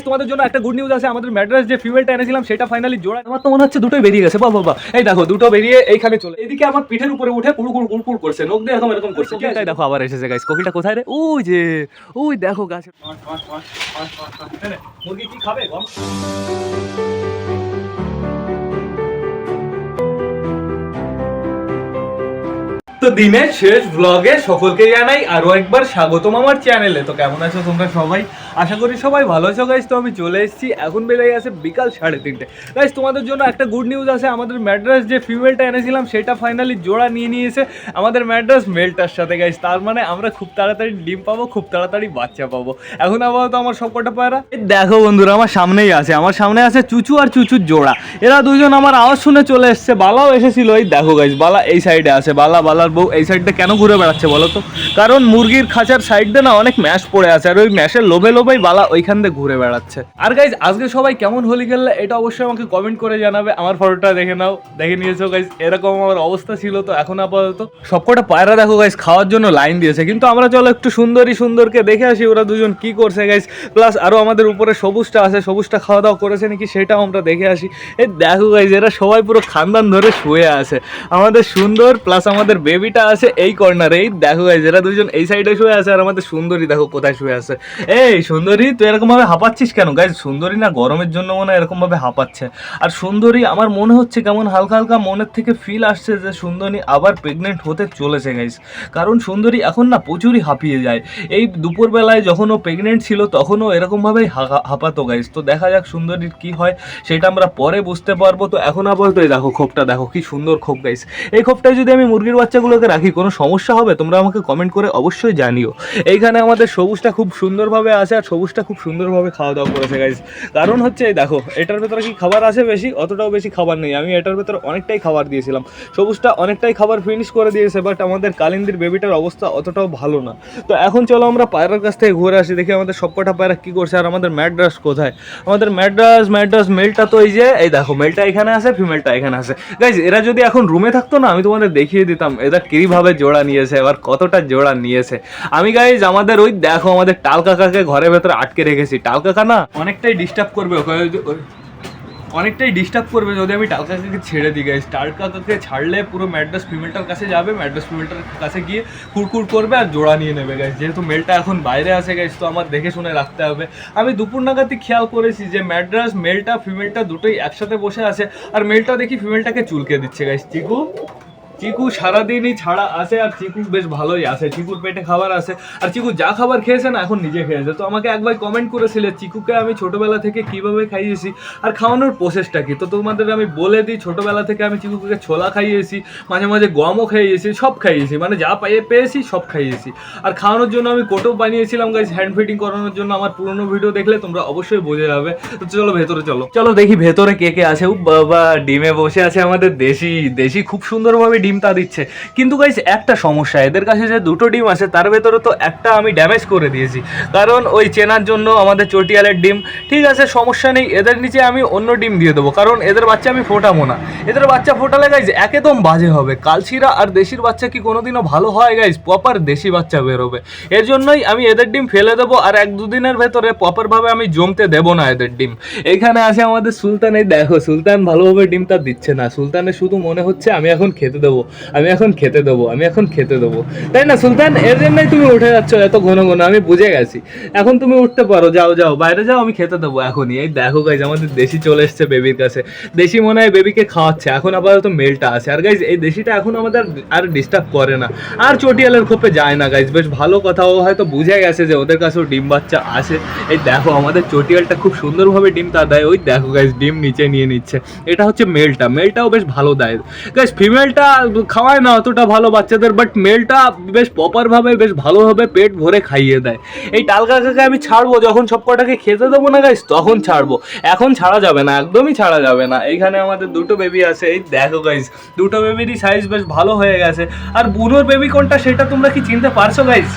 তোমাদের জন্য একটা গুড নিউজ আছে আমাদের ম্যাড্রাস যে ফিমেলটা এনেছিলাম সেটা ফাইনালি জোড়া আমার তো মনে হচ্ছে দুটোই বেরিয়ে গেছে বাবা বাবা এই দেখো দুটো বেরিয়ে এইখানে চলে এদিকে আমার পিঠের উপরে উঠে কুড়ু কুড়ু কুড় কুড় করছে নখ দিয়ে এরকম এরকম করছে এটাই দেখো আবার এসেছে গাইস কোকিলটা কোথায় রে ওই যে ওই দেখো গাছে মুরগি কি খাবে তো দিনের শেষ ব্লগে সকলকে জানাই আরও একবার স্বাগতম আমার চ্যানেলে তো কেমন আছো তোমরা সবাই? আশা করি সবাই ভালো আছো গাইজ তো আমি চলে এসেছি। এখন বেড়ে গেছে বিকাল সাড়ে তিনটে। গাইজ তোমাদের জন্য একটা গুড নিউজ আছে। আমাদের ম্যাড্রাস যে ফিমেলটা এনেছিলাম, সেটা ফাইনালি জোড়া নিয়ে নিয়েছে আমাদের ম্যাড্রাস মেলটার সাথে। গাইজ তার মানে আমরা খুব তাড়াতাড়ি ডিম পাবো, খুব তাড়াতাড়ি বাচ্চা পাবো। এখন আপাতত আমার সব কটা পায়রা দেখো বন্ধুরা, আমার সামনেই আছে। আমার সামনে আছে চুচু আর চুচুর জোড়া। এরা দুজন আমার আওয়াজ শুনে চলে এসছে। বালাও এসেছিল। এই দেখো গাইজ বালা এই সাইডে আছে। বালা, বালার বউ এই সাইডটা কেন ঘুরে বেড়াচ্ছে বলো তো? কারণ মুরগির খাঁচার সাইডে না অনেক ম্যাশ পড়ে আছে আর ওই ম্যাশের লোভে লোভেই বালা ওইখান দিয়ে ঘুরে বেড়াচ্ছে। আর গাইজ আজকে সবাই কেমন হোলি খেললে এটা অবশ্যই আমাকে কমেন্ট করে জানাবে। আমার ফটোটা দেখে নাও, দেখে নিয়েছো গাইজ এরকম আমার অবস্থা ছিল তো এখন আপাতত। সবকটা পায়রা দেখো গাইজ খাওয়ার জন্য লাইন দিয়েছে। কিন্তু আমরা চলো একটু সুন্দরী সুন্দরকে দেখে আসি, ওরা দুজন কি করছে গাইজ প্লাস আরও আমাদের উপরে সবুজটা আছে, সবুজটা খাওয়া দাওয়া করেছে নাকি সেটাও আমরা দেখে আসি। এই দেখো গাইজ এরা সবাই পুরো খানদান ধরে শুয়ে আছে। আমাদের সুন্দর প্লাস আমাদের বেবিটা আছে এই কর্নারে এই দেখো গাইজ এরা দুজন এই সাইডে শুয়ে আছে আর আমাদের সুন্দরী দেখো কোথায় শুয়ে আছে। এই সুন্দরী, তুই এরকম ভাবে হাঁপাচ্ছিস কেন? গাইজ সুন্দরী না গরমের জন্য মনে হয় এরকম ভাবে হাঁপাচ্ছে। আর সুন্দরী, আমার মনে হচ্ছে কেমন হালকা হালকা মনের থেকে ফিল আসছে যে সুন্দরী আবার প্রেগনেন্ট হতে চলেছে গাইজ কারণ সুন্দরী এখন না প্রচুরই হাঁপিয়ে যায়। এই দুপুরবেলায় যখন ও প্রেগনেন্ট ছিল তখনও এরকমভাবেই হাঁপাতো গাইজ তো দেখা যাক সুন্দরীর কি হয়, সেটা আমরা পরে বুঝতে পারব। তো এখন আপাতত দেখো খোপটা, দেখো কি সুন্দর খোপ গাইজ এই খোপটায় যদি আমি মুরগির বাচ্চাগুলোকে রাখি, কোনো সমস্যা হবে? তোমরা আমাকে কমেন্ট করে অবশ্যই জানিও। এইখানে আমাদের সবুজটা খুব সুন্দরভাবে আছে আর সবুজটা খুব সুন্দরভাবে খাওয়া দাওয়া করেছে গাইজ কারণ হচ্ছে, এই দেখো, এটার ভেতরে কি খাবার আছে বেশি? অতটাও বেশি খাবার নেই। আমি এটার ভেতরে অনেকটাই খাবার দিয়েছিলাম। সবুজটা অনেকটাই খাবার ফিনিশ করে দিয়েছে বাট আমাদের কালিন্দির বেবিটার অবস্থা অতটাও ভালো না। তো এখন চলো আমরা পায়রার কাছ থেকে ঘুরে আসি, দেখি আমাদের সবকটা পায়রা কি করছে আর আমাদের ম্যাড্রাস কোথায়? আমাদের ম্যাড্রাস ম্যাড্রাস মেলটা তো এই যে, এই দেখো মেলটা এখানে আছে ফিমেলটা এখানে আছে। গাইজ এরা যদি এখন রুমে থাকতো না, আমি তোমাদের দেখিয়ে দিতাম। এরা কীভাবে জোড়া নিয়েছে এবার কতটা জোড়া নিয়েছে। আমি গাইজ আমাদের ওই দেখো, আমাদের টাল কাকাকে ঘরের ভেতরে আটকে রেখেছি। টাল কাকা না? অনেকটাই ডিস্টার্ব করবে অনেকটাই ডিস্টার্ব করবে যদি আমি টাল কাকাকে ছেড়ে দিই গাইজ টাল কাকাকে ছাড়লে পুরো ম্যাড্রাস ফিমেলটার কাছে যাবে ম্যাড্রাস ফিমেলটার কাছে গিয়ে কুড়কুড় করবে আর জোড়া নিয়ে নেবে গাইজ যেহেতু মেলটা এখন বাইরে আছে গাইজ তো আমার দেখে শুনে রাখতে হবে। আমি দুপুর নাগাদই খেয়াল করেছি যে ম্যাড্রাস মেলটা ফিমেলটা দুটোই একসাথে বসে আছে, আর মেলটা দেখি ফিমেলটাকে চুলকে দিচ্ছে গাইজ চিকু? চিকু সারাদিনই ছাড়া আছে আর চিকু বেশ ভালোই আছে চিকুর পেটে খাবার আছে আর চিকু যা খাবার খেয়েছে না, এখন নিজে খেয়েছে তো আমাকে একবার কমেন্ট করেছিলে, চিকুকে আমি ছোটবেলা থেকে কীভাবে খাইয়েছি আর খাওয়ানোর প্রসেসটা কি? তো তোমাদের আমি বলে দিই, ছোটবেলা থেকে আমি চিকুকে ছোলা খাইয়েছি, মাঝে মাঝে গমও খাইয়েছি, সব খাইয়েছি। মানে যা পাইয়ে পেয়েছি, সব খাইয়েছি। আর খাওয়ানোর জন্য আমি কোটো বানিয়েছিলাম গাইজ হ্যান্ড ফিটিং করানোর জন্য। আমার পুরোনো ভিডিও দেখলে তোমরা অবশ্যই বুঝে যাবে। তো চলো, ভেতরে চলো। চলো দেখি ভেতরে কে কে আছে। বাবা, ডিমে বসে আছে আমাদের দেশি দেশি খুব সুন্দরভাবে ডিমটা দিচ্ছে। কিন্তু গাইজ একটা সমস্যা, এদের কাছে যে দুটো ডিম আছে, তার ভেতরে তো একটা আমি ড্যামেজ করে দিয়েছি। কারণ ওই চেনার জন্য আমাদের চটিয়ালের ডিম, ঠিক আছে, সমস্যা নেই, এদের নিচে আমি অন্য ডিম দিয়ে দেবো। কারণ এদের বাচ্চা আমি ফোটাবো না। এদের বাচ্চা ফোটালে গাইজ একদম বাজে হবে। কালচিরা আর দেশির বাচ্চা কি কোনোদিনও ভালো হয় গাইজ প্রপার দেশি বাচ্চা বেরোবে। এর জন্যই আমি এদের ডিম ফেলে দেবো আর এক দুদিনের ভেতরে প্রপারভাবে আমি জমতে দেবো না এদের ডিম। এখানে আছে আমাদের সুলতান, এই দেখো, সুলতান ভালোভাবে ডিমটা দিচ্ছে না। সুলতানের শুধু মনে হচ্ছে আমি এখন খেতে দেবো। আমি এখন খেতে দেবো, আমি এখন খেতে দেবো। তাই না, সুলতান? এর জন্যই তুমি উঠে যাচ্ছ এত ঘন ঘন, আমি বুঝে গেছি। এখন তুমি উঠতে পারো, যাও যাও, বাইরে যাও, আমি খেতে দেবো এখনই। এই দেখো গাইজ আমাদের দেশি চলে এসছে বেবির কাছে। দেশি মনে হয় বেবিকে খাওয়াচ্ছে, এখন আপাতত মেলটা আছে। আর গাইজ এই দেশিটা এখন আমাদের আর ডিস্টার্ব করে না। আর চটিয়ালের খোপে যায় না গাইজ বেশ ভালো কথা, ও হয়তো বুঝে গেছে যে ওদের কাছেও ডিম বাচ্চা আছে। এই দেখো, আমাদের চটিয়ালটা খুব সুন্দরভাবে ডিম তা দেয়। ওই দেখো গাইজ ডিম নিচে নিয়ে নিচ্ছে। এটা হচ্ছে মেলটা, মেলটাও বেশ ভালো দেয়। গাইজ ফিমেলটা খাওয়ায় না অতটা ভালো বাচ্চাদের বাট মেলটা বেশ প্রপারভাবে বেশ ভালোভাবে পেট ভরে খাইয়ে দেয়। এই টাল কাকাকে আমি ছাড়বো, যখন সব কটাকে খেতে দেবো না গাইস তখন ছাড়বো। এখন ছাড়া যাবে না, একদমই ছাড়া যাবে না। এইখানে আমাদের দুটো বেবি আছে, এই দেখো গাইস দুটো বেবিরই সাইজ বেশ ভালো হয়ে গেছে। আর বুনোর বেবি কোনটা, সেটা তোমরা কি চিনতে পারছ গাইজ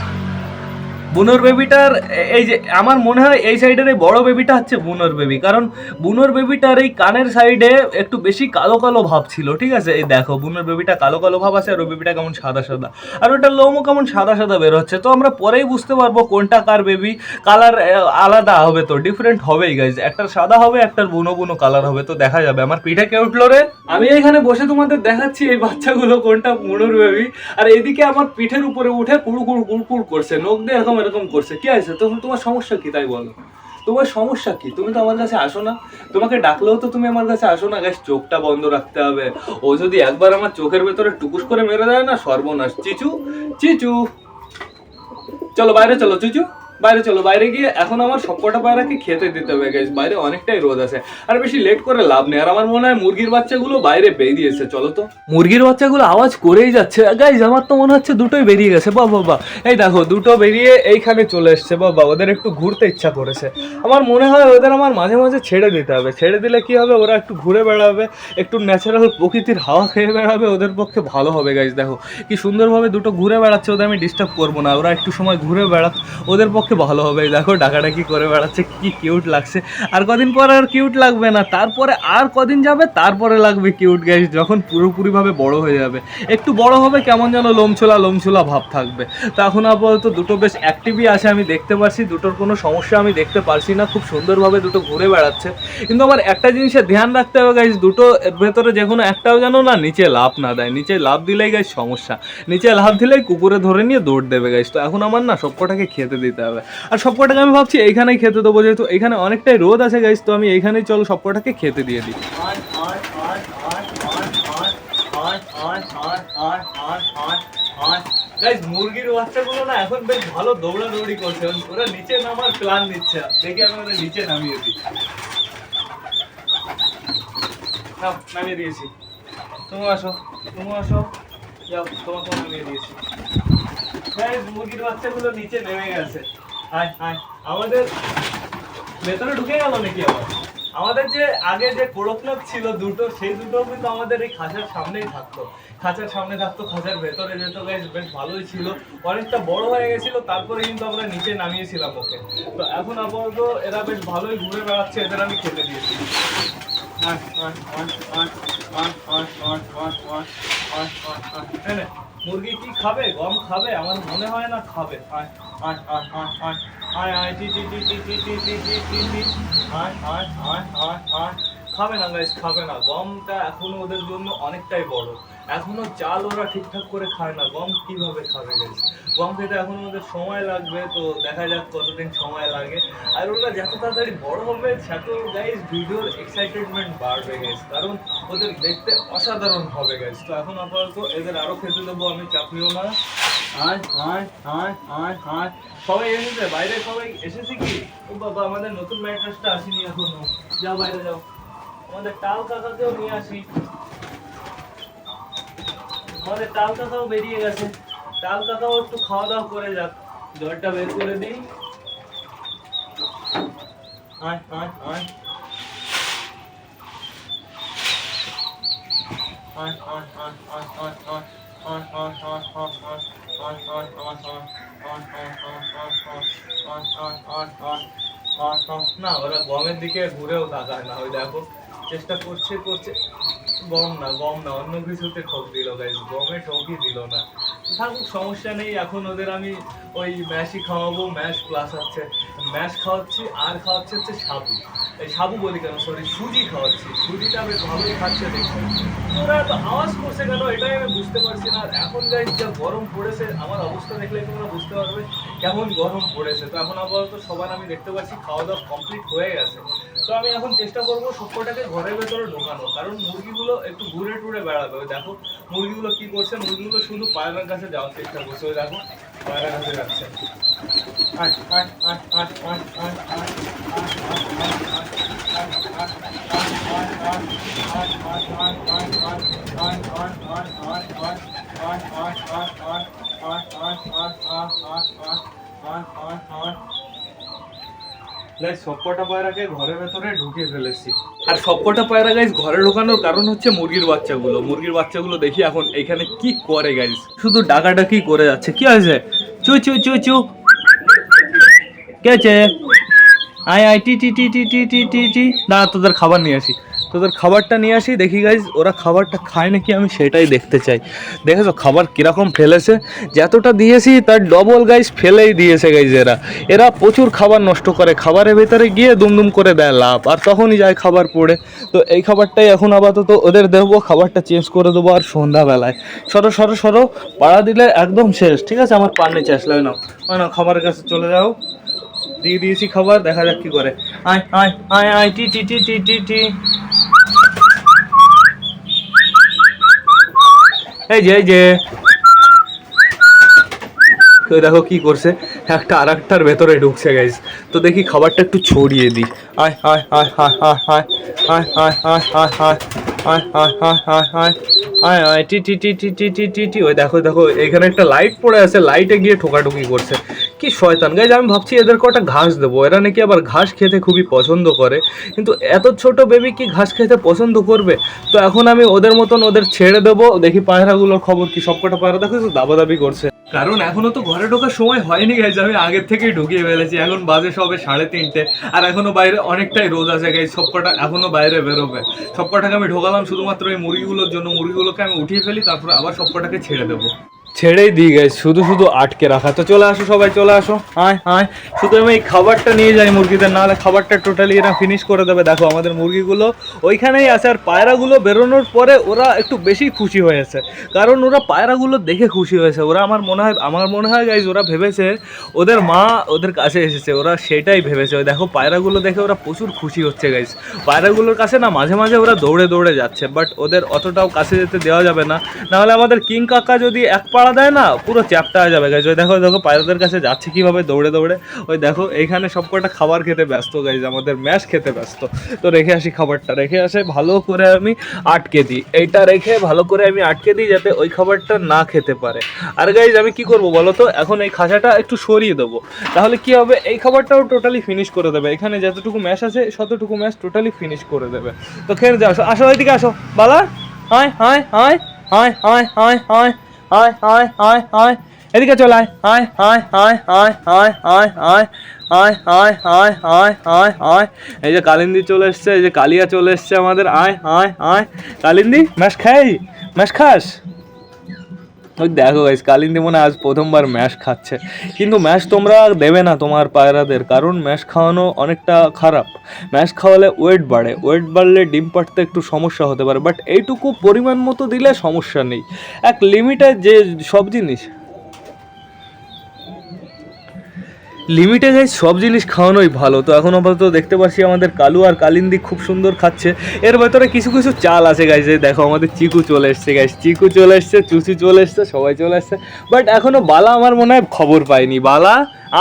বুনোর বেবিটার, এই যে আমার মনে হয় এই সাইডের এই বড় বেবিটা হচ্ছে বুনোর বেবি। কারণ বুনোর বেবিটার এই কানের সাইডে একটু বেশি কালো কালো ভাব ছিল, ঠিক আছে? এই দেখো, বুনোর বেবিটা কালো কালো ভাব আছে আর ওই বেবিটা কেমন সাদা সাদা। আর ওটার লোমও কেমন সাদা সাদা বের হচ্ছে। তো আমরা পরেই বুঝতে পারব কোনটা কার বেবি। কালার আলাদা হবে তো ডিফারেন্ট হবেই গাইজ একটার সাদা হবে, একটার বুনো বুনো কালার হবে, তো দেখা যাবে। আমার পিঠে কে উঠল রে? আমি এখানে বসে তোমাদের দেখাচ্ছি এই বাচ্চাগুলো কোনটা বুনোর বেবি। আর এদিকে আমার পিঠের উপরে উঠে কুড়ু কুড়ু কুড় কুড় করছে। নখ দিয়ে এরকম এরকম করছে। কি আছে তখন তোমার সমস্যা কি? তাই বলো। তোমার সমস্যা কি? তুমি তো আমার কাছে আসো না। তোমাকে ডাকলেও তো তুমি আমার কাছে আসো না। গাছ চোখটা বন্ধ রাখতে হবে। ও যদি একবার আমার চোখের ভেতরে টুকুস করে মেরে দেয় না, সর্বনাশ। চিচু চিচু। চলো বাইরে চলো, চুচু। বাইরে চলো, বাইরে গিয়ে এখন আমার সবকটা পায়রাকে খেতে দিতে হবে গাইজ বাইরে অনেকটাই রোদ আছে। আর বেশি লেট করে লাভ নেই। আর আমার মনে হয় মুরগির বাচ্চাগুলো বাইরে বেরিয়েছে চলো তো। মুরগির বাচ্চাগুলো আওয়াজ করেই যাচ্ছে। গাইজ আমার তো মনে হচ্ছে দুটোই বেরিয়ে গেছে। বা বাবা এই দেখো, দুটো বেরিয়ে এইখানে চলে এসছে। বাবা ওদের একটু ঘুরতে ইচ্ছা করেছে। আমার মনে হয় ওদের আমার মাঝে মাঝে ছেড়ে দিতে হবে। ছেড়ে দিলে কি হবে? ওরা একটু ঘুরে বেড়াবে, একটু ন্যাচারাল প্রকৃতির হাওয়া খেয়ে বেড়াবে, ওদের পক্ষে ভালো হবে গাইজ দেখো, কি সুন্দরভাবে দুটো ঘুরে বেড়াচ্ছে, ওদের আমি ডিস্টার্ব করব না। ওরা একটু সময় ঘুরে বেড়াক, ওদের পক্ষে ভালো হবে। দেখো, ডাকাডাকি করে বেড়াচ্ছে, কি কিউট লাগছে। আর কদিন পর আর কিউট লাগবে না। তারপরে আর কদিন যাবে, তারপরে লাগবে কিউট গাইজ যখন পুরোপুরিভাবে বড় হয়ে যাবে। একটু বড় হবে, কেমন যেন লোমছোলা লোমছোলা ভাব থাকবে। তো এখন আপাতত দুটো বেশ অ্যাক্টিভই আছে, আমি দেখতে পারছি। দুটোর কোনো সমস্যা আমি দেখতে পারছি না। খুব সুন্দরভাবে দুটো ঘুরে বেড়াচ্ছে। কিন্তু আমার একটা জিনিসের ধ্যান রাখতে হবে গাইজ দুটো ভেতরে যে কোনো একটাও যেন না নিচে লাভ না দেয়। নিচে লাভ দিলেই গাইজ সমস্যা। নিচে লাভ দিলেই কুকুরে ধরে নিয়ে দৌড় দেবে গাইজ তো এখন আমার না সবকটাকে খেতে দিতে হবে। আর সবকটাকে আমি ভাবছি এইখানেই খেতে দেবো যেহেতু এখানে অনেকটাই রোদ আছে গাইজ তো আমি এইখানেই চলো সবকটাকে খেতে দিয়ে দিই। মুরগির বাচ্চাগুলো না এখন বেশ ভালো দৌড়াদৌড়ি করছে। ওরা নিচে নামার প্ল্যান নিচ্ছে। দেখি আমি ওদের নিচে নামিয়ে দিই। নামিয়ে দিয়েছি। তুমি আসো তুমি আসো। যাও তোমাকে নামিয়ে দিয়েছি। মুরগির বাচ্চাগুলো নিচে নেমে গেছে। হাই হাই আমাদের ভেতরে ঢুকে গেল নাকি আবার আমাদের যে আগে যে কোড়কনাথ ছিল দুটো সেই দুটো কিন্তু আমাদের এই খাঁচার সামনেই থাকতো খাঁচার সামনে থাকতো খাঁচার ভেতরে যেত বেশ বেশ ভালোই ছিল অনেকটা বড় হয়ে গেছিল তারপরে কিন্তু আমরা নিচে নামিয়েছিলাম ওকে তো এখন আপাতত এরা বেশ ভালোই ঘুরে বেড়াচ্ছে এদের আমি খেতে দিয়েছি আয়, আয়, আয়, আয়, আয়, আয়, আয়, আয়। নে, নে, মুরগি কি খাবে গম খাবে আমার মনে হয় না খাবে টি টি টি টি টি টি টি টি টি টি খাবে না গাইস খাবে না গমটা এখনও ওদের জন্য অনেকটাই বড় এখনও চাল ওরা ঠিকঠাক করে খায় না, গম কীভাবে খাবে গাইস গম খেতে এখন ওদের সময় লাগবে, তো দেখা যাক কতদিন সময় লাগে। আর ওরা যত তাড়াতাড়ি বড় হবে, তত গাইস ভিডিওর এক্সাইটেডমেন্ট বাড়বে গাইস কারণ ওদের দেখতে অসাধারণ হবে গাইস তো এখন আপাতত এদের আরও খেতে দেবো, আমি চাপিও না। আয় আয় আয় আয় আয়। সবাই এসেছে বাইরে সবাই এসেছে কি? ও বাবা, আমাদের নতুন ম্যাট্রেসটা আসেনি এখনও। যাও বাইরে যাও। আমাদের টাল কাকাকেও নিয়ে আসি। আমাদের টাল কাকাও বেরিয়ে গেছে টাল কাকাও একটু খাওয়া দাওয়া করে যাক জলটা বের করে দিই আয় আয় আয় আয় আয় আয় না ওরা গমের দিকে ঘুরেও তাকায় না ওই দেখো চেষ্টা করছে করছে। গম না গম না, অন্য কিছুতে ঠোক দিল গাইজ গমে ঠকই দিল না। থাকুক, সমস্যা নেই। এখন ওদের আমি ওই ম্যাশই খাওয়াবো, ম্যাশ প্লাস হচ্ছে ম্যাশ খাওয়াচ্ছি, আর খাওয়াচ্ছে হচ্ছে সাবু। এই সাবু বলি কেন? সরি সুজি খাওয়াচ্ছি। সুজিটা বেশ ভালোই খাচ্ছে দেখছি ওরা এত আওয়াজ করছে কেন? এটাই আমি বুঝতে পারছি না। এখন গাইজ যা গরম পড়েছে, আমার অবস্থা দেখলে তোমরা বুঝতে পারবে কেমন গরম পড়েছে। তো এখন আপাতত সবার আমি দেখতে পাচ্ছি খাওয়া দাওয়া কমপ্লিট হয়ে গেছে। তো আমি এখন চেষ্টা করব সবকটাকে ঘরের ভেতরে ঢোকানো কারণ মুরগিগুলো একটু ঘুরে টুরে বেড়াবে ওই দেখো মুরগিগুলো কি করছে মুরগিগুলো শুধু পায়রার কাছে যাওয়ার চেষ্টা করছে ওই দেখো পায়রার কাছে যাচ্ছে আয়, আয়, আয়, আয়, গাইস সবকটা পায়রাকে ঘরের ভেতরে ঢুকিয়ে ফেলেছি। আর সবকটা পায়রা গাইস ঘরে ঢোকানোর কারণ হচ্ছে মুরগির বাচ্চাগুলো। মুরগির বাচ্চাগুলো দেখি এখন এখানে কি করে গাইস শুধু ডাকাডাকি করে যাচ্ছে। কি হয়েছে? চু চু চু চু। কে আছে? আয় আয়, টি টি টি টি টি টি টি টি দাঁড়া তোদের খাবার নিয়ে আসি। তোদের খাবারটা নিয়ে আসি, দেখি গাইজ ওরা খাবারটা খায় নাকি, আমি সেটাই দেখতে চাই। দেখেছ, খাবার কীরকম ফেলেছে? যতটা দিয়েছি, তার ডবল গাইজ ফেলেই দিয়েছে গাইজ এরা। এরা প্রচুর খাবার নষ্ট করে, খাবারের ভেতরে গিয়ে দুমদুম করে দেয় লাভ, আর তখনই যায় খাবার পড়ে। তো এই খাবারটাই এখন আপাতত ওদের দেবো, খাবারটা চেঞ্জ করে দেবো আর সন্ধ্যাবেলায়। সরো সরো সরো, পাড়া দিলে একদম শেষ, ঠিক আছে? আমার পান্নে নাও, ওই নাও, খাবারের কাছে চলে যাও। দিয়ে দিয়েছি খাবার দেখা যাক কি করে আয় আয় আয় আয় টি টি টি টি টি টি এই যে এই যে তো দেখো কি করছে একটা আর একটার ভেতরে ঢুকছে গাইজ তো দেখি খাবারটা একটু ছড়িয়ে দিই আয় আয় আয় আয় আয় আয় আয় আয় আয় আয় আয় আয় আয় আয় আয় আয় আয় আয় টি টি টি টি টি টি টি টি ওই দেখো দেখো এখানে একটা লাইট পড়ে আছে লাইটে গিয়ে ঠোকাঠুকি করছে কি শয়তান? গাইজ আমি ভাবছি এদের কটা ঘাস দেবো। এরা নাকি আবার ঘাস খেতে খুবই পছন্দ করে। কিন্তু এত ছোট বেবি কি ঘাস খেতে পছন্দ করবে? তো এখন আমি ওদের মতন ওদের ছেড়ে দেবো। দেখি পায়রাগুলোর খবর কি? সবকটা পায়রা দেখো তো দাবাদাবি করছে। কারণ এখনও তো ঘরে ঢোকার সময় হয়নি গাইজ আমি আগের থেকেই ঢুকিয়ে ফেলেছি। এখন বাজে সবে সাড়ে তিনটে। আর এখনও বাইরে অনেকটাই রোদ আছে গাইজ সবকটা এখনও বাইরে বেরোবে। সবকটাকে আমি ঢোকালাম শুধুমাত্র এই মুরগিগুলোর জন্য। মুরগিগুলোকে আমি উঠিয়ে ফেলি, তারপর আবার সবকটাকে ছেড়ে দেবো। ছেড়েই দিই গাইজ শুধু শুধু আটকে রাখা। তো চলে আসো সবাই, চলে আসো। আয় আয়। শুধু আমি এই খাবারটা নিয়ে যাই মুরগিদের, নাহলে খাবারটা টোটালি এরা ফিনিশ করে দেবে। দেখো, আমাদের মুরগিগুলো ওইখানেই আছে, আর পায়রাগুলো বেরোনোর পরে ওরা একটু বেশি খুশি হয়েছে কারণ ওরা পায়রাগুলো দেখে খুশি হয়েছে। ওরা আমার মনে হয়, আমার মনে হয় গাইজ ওরা ভেবেছে, ওদের মা ওদের কাছে এসেছে। ওরা সেটাই ভেবেছে। ওই দেখো, পায়রাগুলো দেখে ওরা প্রচুর খুশি হচ্ছে গাইজ পায়রাগুলোর কাছে না, মাঝে মাঝে ওরা দৌড়ে দৌড়ে যাচ্ছে বাট ওদের অতটাও কাছে যেতে দেওয়া যাবে না। নাহলে আমাদের কিং কাকা যদি এক পাড়া দেয় না, পুরো চ্যাপটা হয়ে যাবে গাইজ ওই দেখো দেখো, পায়রাদের কাছে যাচ্ছে কীভাবে দৌড়ে দৌড়ে। ওই দেখো এইখানে সব কটা খাবার খেতে ব্যস্ত গাইজ আমাদের ম্যাশ খেতে ব্যস্ত। তো রেখে আসি খাবারটা। রেখে আসে ভালো করে আমি আটকে দিই। এইটা রেখে ভালো করে আমি আটকে দিই যাতে ওই খাবারটা না খেতে পারে। আর গাইজ আমি কি করব বলো তো? এখন এই খাঁচাটা একটু সরিয়ে দেবো। তাহলে কি হবে? এই খাবারটাও টোটালি ফিনিশ করে দেবে। এখানে যতটুকু ম্যাশ আছে ততটুকু ম্যাশ টোটালি ফিনিশ করে দেবে। তো খেয়ে যাও, আসো আসো, ওইদিকে আসো। বালা আয় আয় আয় আয় আয় আয় আয় আয় আয় আয় আয় এদিকে চল আয় আয় আয় আয় আয় আয় আয় আয় আয় আয় আয় আয় আয় আয় এই যে কালিন্দি চলে এসছে এই যে কালিয়া চলে এসছে আমাদের আয় আয় আয় কালিন্দি ম্যাশ খাই ম্যাশ খাস ওই দেখো গাইস কালিন্দি মনে আজ প্রথমবার ম্যাশ খাচ্ছে। কিন্তু ম্যাশ তোমরা দেবে না তোমার পায়রাদের, কারণ ম্যাশ খাওয়ানো অনেকটা খারাপ। ম্যাশ খাওয়ালে ওয়েট বাড়ে ওয়েট বাড়লে ডিম পাড়তে একটু সমস্যা হতে পারে বাট এইটুকু পরিমাণ মতো দিলে সমস্যা নেই। এক লিমিটে যে সব জিনিস লিমিটে গাইজ সব জিনিস খাওয়ানোই ভালো। তো এখন আপাতত দেখতে পাচ্ছি আমাদের কালু আর কালিন্দি খুব সুন্দর খাচ্ছে। এর ভেতরে কিছু কিছু চাল আছে এই দেখো আমাদের চিকু চলে এসছে গাইজ চিকু চলে এসছে, চুচি চলে এসছে, সবাই চলে এসছে। বাট এখনও বালা আমার মনে হয় খবর পায়নি। বালা,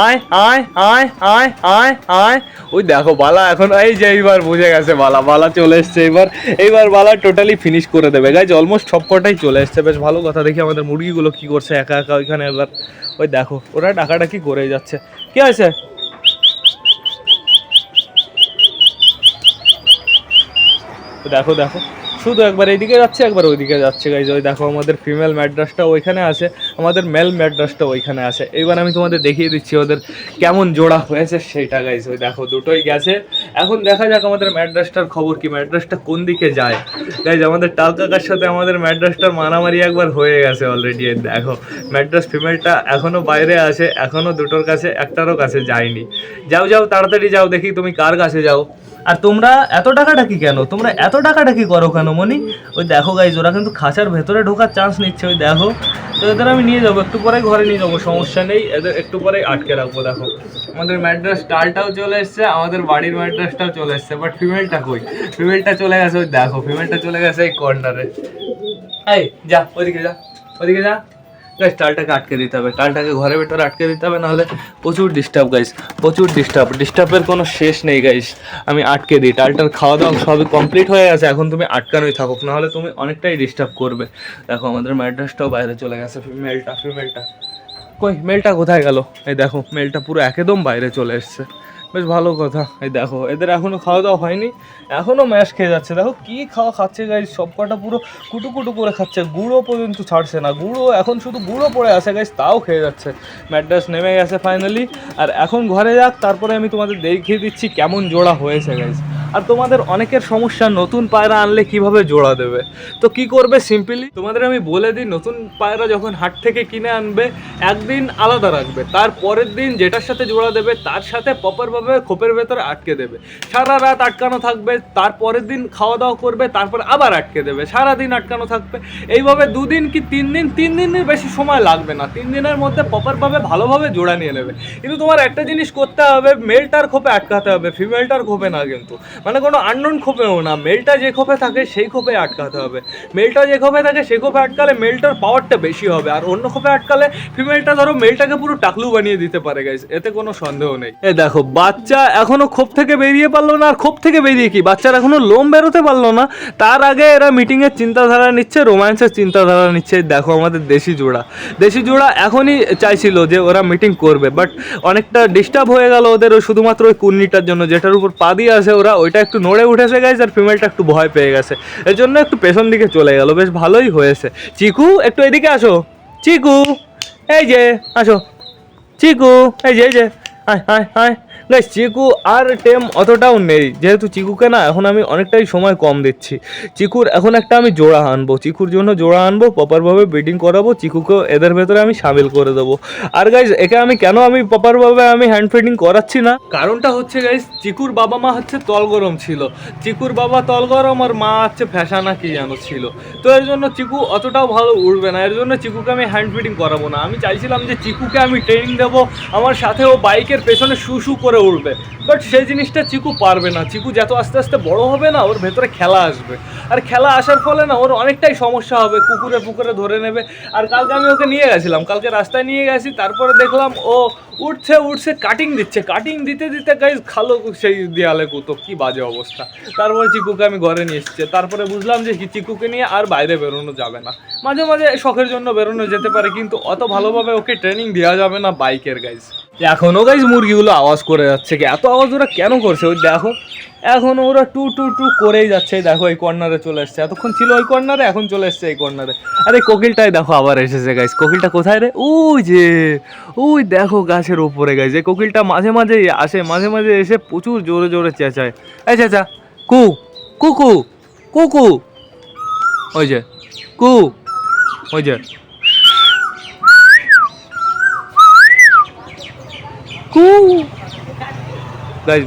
আয় আয় আয় আয় আয় আয়। ওই দেখো বালা এখন, এই যে এইবার বুঝে গেছে বালা বালা চলে এসছে এবার এইবার বালা টোটালি ফিনিশ করে দেবে। গাইজ অলমোস্ট সব কটাই চলে এসছে। বেশ ভালো কথা, দেখি আমাদের মুরগিগুলো কি করছে একা একা ওইখানে এবার ওই দেখো, ওরা ডাকাডাকি করে যাচ্ছে। কি হয়েছে তো দেখো দেখো শুধু একবার এইদিকে যাচ্ছে, একবার ওইদিকে যাচ্ছে। গাইজ ওই দেখো আমাদের ফিমেল ম্যাড্রাসটা ওইখানে আছে, আমাদের মেল ম্যাড্রাসটা ওইখানে আছে। এইবার আমি তোমাদের দেখিয়ে দিচ্ছি ওদের কেমন জোড়া হয়েছে সেইটা গাইজ ওই দেখো, দুটোই গেছে। এখন দেখা যাক আমাদের ম্যাড্রাসটার খবর কি ম্যাড্রাসটা কোন দিকে যায়। গাইজ আমাদের টাল কাকার সাথে আমাদের ম্যাড্রাসটার মারামারি একবার হয়ে গেছে অলরেডি দেখো। ম্যাড্রাস ফিমেলটা এখনও বাইরে আছে এখনও দুটোর কাছে, একটারও কাছে যায়নি। যাও যাও, তাড়াতাড়ি যাও, দেখি তুমি কার কাছে যাও। আর তোমরা এত টাকাটাকি কেন? তোমরা এত টাকাটাকি করো কেন মনি ওই দেখো গাইজ ওরা কিন্তু খাঁচার ভেতরে ঢোকার চান্স নিচ্ছে, ওই দেখো। তো এদের আমি নিয়ে যাব, একটু পরে ঘরে নিয়ে যাব, সমস্যা নেই। এদের একটু পরে আটকে রাখব, দেখো। আমাদের ম্যাড্রাস টালটাও চলে এসছে, আমাদের বাড়ির ম্যাড্রাসটাও চলে এসছে বাট ফিমেলটা কই? ফিমেলটা চলে গেছে, ওই দেখো ফিমেলটা চলে গেছে এই কর্নারে এই, যা, ওইদিকে যা ওইদিকে যা। গাইস টালটাকে আটকে দিতে হবে। টালটাকে ঘরের ভেতরে আটকে দিতে হবে, নাহলে প্রচুর ডিস্টার্ব গাইস প্রচুর ডিস্টার্ব ডিস্টার্বের কোনো শেষ নেই গাইস আমি আটকে দিই। টালটার খাওয়া দাওয়া সবই কমপ্লিট হয়ে গেছে, এখন তুমি আটকানোই থাকুক, নাহলে তুমি অনেকটাই ডিস্টার্ব করবে। দেখো, আমাদের ম্যাড্রাসটাও বাইরে চলে গেছে ফিমেলটা ফিমেলটা কই, মেলটা কোথায় গেল? এই দেখো, মেলটা পুরো একদম বাইরে চলে এসছে। বেশ ভালো কথা। এই দেখো, এদের এখনও খাওয়া দাওয়া হয়নি, এখনও ম্যাশ খেয়ে যাচ্ছে। দেখো কি খাওয়া খাচ্ছে গাইজ সব কটা পুরো কুটু কুটু করে খাচ্ছে, গুঁড়ো পর্যন্ত ছাড়ছে না। গুঁড়ো, এখন শুধু গুঁড়ো পড়ে আছে গাইজ তাও খেয়ে যাচ্ছে। ম্যাড্রাস নেমে গেছে ফাইনালি আর এখন ঘরে যাক, তারপরে আমি তোমাদের দেখিয়ে দিচ্ছি কেমন জোড়া হয়েছে গাইজ আর তোমাদের অনেকের সমস্যা, নতুন পায়রা আনলে কীভাবে জোড়া দেবে? তো কি করবে সিম্পলি তোমাদের আমি বলে দিই, নতুন পায়রা যখন হাট থেকে কিনে আনবে, একদিন আলাদা রাখবে। তার পরের দিন যেটার সাথে জোড়া দেবে, তার সাথে প্রপারভাবে খোপের ভেতরে আটকে দেবে। সারা রাত আটকানো থাকবে, তারপরের দিন খাওয়া দাওয়া করবে, তারপর আবার আটকে দেবে। সারা দিন আটকানো থাকবে। এইভাবে দুদিন কি তিন দিন? তিন দিনের বেশি সময় লাগবে না। তিন দিনের মধ্যে প্রপারভাবে ভালোভাবে জোড়া নিয়ে নেবে। কিন্তু তোমার একটা জিনিস করতে হবে মেলটার খোপে আটকাতে হবে ফিমেলটার খোপে না কিন্তু। মানে কোনো আননোন খোপেও না। মেলটা যে খোপে থাকে, সেই খোপে আটকাতে হবে। মেলটা যে খোপে থাকে, সেই খোপে আটকালে মেলটার পাওয়ারটা বেশি হবে। আর অন্য খোপে আটকালে ফিমেলটা ধরো মেলটাকে পুরো টাকলু বানিয়ে দিতে পারে গাইস এতে কোনো সন্দেহ নেই। এ দেখো বাচ্চা এখনও খোপ থেকে বেরিয়ে পারল না, আর খোপ থেকে বেরিয়ে কি? বাচ্চার এখনও লোম বেরোতে পারল না। তার আগে এরা মিটিং এর চিন্তাধারা নিচ্ছে রোম্যান্সের চিন্তাধারা নিচ্ছে। দেখো আমাদের দেশি জোড়া। দেশি জোড়া এখনই চাইছিল যে ওরা মিটিং করবে বাট অনেকটা ডিস্টার্ব হয়ে গেল ওদের ওই শুধুমাত্র ওই কুর্নিটার জন্য। যেটার উপর পা দিয়ে আসে ওরা, ওইটা একটু নড়ে উঠেছে গেছে আর ফিমেলটা একটু ভয় পেয়ে গেছে। এর জন্য একটু পেছন দিকে চলে গেল। বেশ ভালোই হয়েছে। চিকু, একটু এদিকে আসো। চিকু, এই যে, আসো। চিকু, এই যে এই যে। হাই হাই হাই গাইস চিকু আর টেম অতটাও নেই। যেহেতু চিকুকে না, এখন আমি অনেকটাই সময় কম দিচ্ছি। চিকুর এখন একটা আমি জোড়া আনব। চিকুর জন্য জোড়া আনব প্রপারভাবে ব্রিডিং করাবো চিকুকে এদের ভেতরে আমি সামিল করে দেবো। আর গাইজ একে আমি কেন আমি প্রপারভাবে আমি হ্যান্ড ফিডিং করাচ্ছি না? কারণটা হচ্ছে গাইজ চিকুর বাবা মা হচ্ছে তল গরম ছিল। চিকুর বাবা তল গরম আর মা হচ্ছে ফ্যাশানা কি যেন ছিল। তো এর জন্য চিকু অতটাও ভালো উঠবে না। এর জন্য চিকুকে আমি হ্যান্ড ফিডিং করাবো না। আমি চাইছিলাম যে চিকুকে আমি ট্রেনিং দেবো। আমার সাথে ও বাইকের পেছনে শু শু করে উঠবে। বাট সেই জিনিসটা চিকু পারবে না। চিকু যত আস্তে আস্তে বড় হবে না, ওর ভেতরে খেলা আসবে। আর খেলা আসার ফলে না, ওর অনেকটাই সমস্যা হবে। কুকুরে পুকুরে ধরে নেবে। আর কালকে আমি ওকে নিয়ে গেছিলাম। কালকে রাস্তায় নিয়ে গেছি। তারপরে দেখলাম ও উঠছে উঠছে কাটিং দিচ্ছে। কাটিং দিতে দিতে গাইজ খালো সেই দেয়ালে কুতো। কি বাজে অবস্থা। তারপরে চিকুকে আমি ঘরে নিয়ে এসেছি। তারপরে বুঝলাম যে চিকুকে নিয়ে আর বাইরে বেরোনো যাবে না। মাঝে মাঝে শখের জন্য বেরোনো যেতে পারে, কিন্তু অত ভালোভাবে ওকে ট্রেনিং দেওয়া যাবে না বাইকের গাইজ এখনও গাইজ মুরগিগুলো আওয়াজ করে যাচ্ছে কি? এত আওয়াজ ওরা কেন করছে? ওই দেখো, এখন ওরা টু টু টু করেই যাচ্ছে। দেখো, এই কর্নারে চলে এসছে। এতক্ষণ ছিল ওই কর্নারে, এখন চলে এসছে এই কর্নারে। আরে, কোকিলটাই দেখো আবার এসেছে গাইস কোকিলটা কোথায় রে? ওই যে, ওই দেখো গাছের ওপরে গাইস এই কোকিলটা মাঝে মাঝে আসে, মাঝে মাঝে এসে প্রচুর জোরে জোরে চেঁচায়। এই চেঁচা, কু কুকু কুকু ওই যে, কু, ওই যে।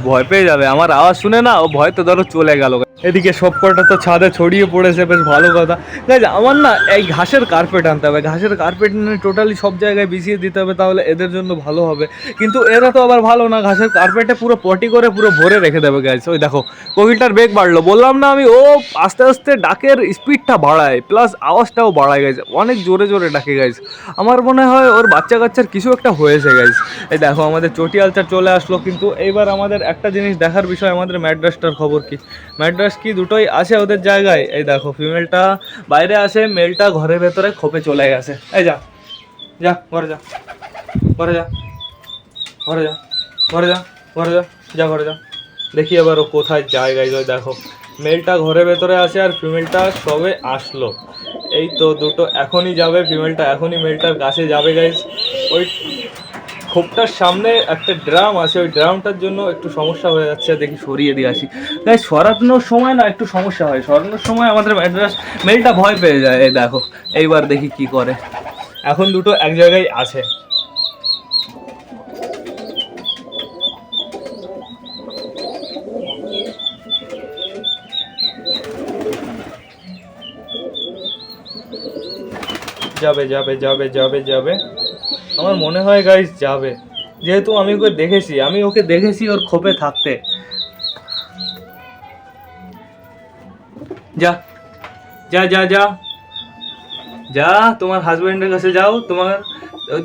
ভয় পেয়ে যাবে। আমার আওয়াজ শুনে না ও ভয় তো ধরো চলে গেল। এদিকে সব কটা তো ছাদে ছড়িয়ে পড়েছে, বেশ ভালো কথা। গাইজ, আমার না এই ঘাসের কার্পেট আনতে হবে। ঘাসের কার্পেট নিয়ে টোটালি সব জায়গায় বিছিয়ে দিতে হবে, তাহলে এদের জন্য ভালো হবে। কিন্তু এরা তো আবার ভালো না, ঘাসের কার্পেটে পুরো পটি করে পুরো ভরে রেখে দেবে গাইজ ওই দেখো, কোকিলটার বেগ বাড়লো। বললাম না আমি, ও আস্তে আস্তে ডাকের স্পিডটা বাড়ায় প্লাস আওয়াজটাও বাড়ায় গেছে অনেক জোরে জোরে ডাকে গাইজ আমার মনে হয় ওর বাচ্চা কাচ্চার কিছু একটা হয়েছে গাইজ এই দেখো, আমাদের চটিয়ালচার চলে আসলো, কিন্তু এইবার আমাদের একটা জিনিস দেখার বিষয়, আমাদের ম্যাড্রাসটার খবর কি? ম্যাড্রাস কি দুটোই আছে ওদের জায়গায়? এই দেখো ফিমেলটা বাইরে আছে মেলটা ঘরের ভেতরে খোপে চলে গেছে। এই যা যা, ঘরে যা ঘরে যা ঘরে যা ঘরে যা ঘরে যা যা, ঘরে যা। দেখি এবার ও কোথায় যায়, দেখো। মেলটা ঘরের ভেতরে আছে আর ফিমেলটা সবে আসলো। এই তো দুটো এখনই যাবে ফিমেলটা এখনই মেলটার কাছে যাবে গাইজ ওই খোপটার সামনে একটা ড্রাম আছে, ওই ড্রামটার জন্য একটু সমস্যা হয়ে যাচ্ছে, দেখি সরিয়ে দিয়ে আসি। তাই সরানোর সময় না, একটু সমস্যা হয়। সরানোর সময় আমাদের অ্যাড্রেস, মেলটা ভয় পেয়ে যায়। এই দেখো, এইবার দেখি কি করে। এখন দুটো এক জায়গায় আছে। যাবে যাবে যাবে যাবে যাবে। আমার মনে হয় গাইস যাবে। যেহেতু আমি ওকে দেখেছি, আমি ওকে দেখেছি ওর খোপে থাকতে। যা যা যা যা। যা, তোমার হাজবেন্ডের কাছে যাও, তোমার,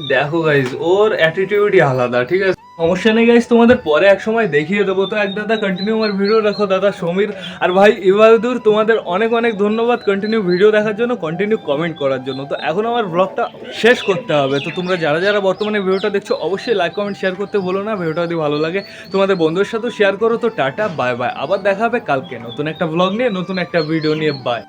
দেখো গাইস ওর অ্যাটিটিউডই আলাদা, ঠিক আছে? সমস্যা নেই গাইস তোমাদের পরে এক সময় দেখিয়ে দেবো। তো এক দাদা কন্টিনিউ আমার ভিডিও দেখো, দাদা সমীর। আর ভাই, ইবাদুর, তোমাদের অনেক অনেক ধন্যবাদ কন্টিনিউ ভিডিও দেখার জন্য কন্টিনিউ কমেন্ট করার জন্য। তো এখন আমার ব্লগটা শেষ করতে হবে। তো তোমরা যারা যারা বর্তমানে ভিডিওটা দেখছ, অবশ্যই লাইক কমেন্ট শেয়ার করতে বলো না। ভিডিওটা যদি ভালো লাগে, তোমাদের বন্ধুদের সাথেও শেয়ার করো। তো টাটা বাই বাই আবার দেখা হবে কালকে। নতুন একটা ব্লগ নিয়ে, নতুন একটা ভিডিও নিয়ে বাই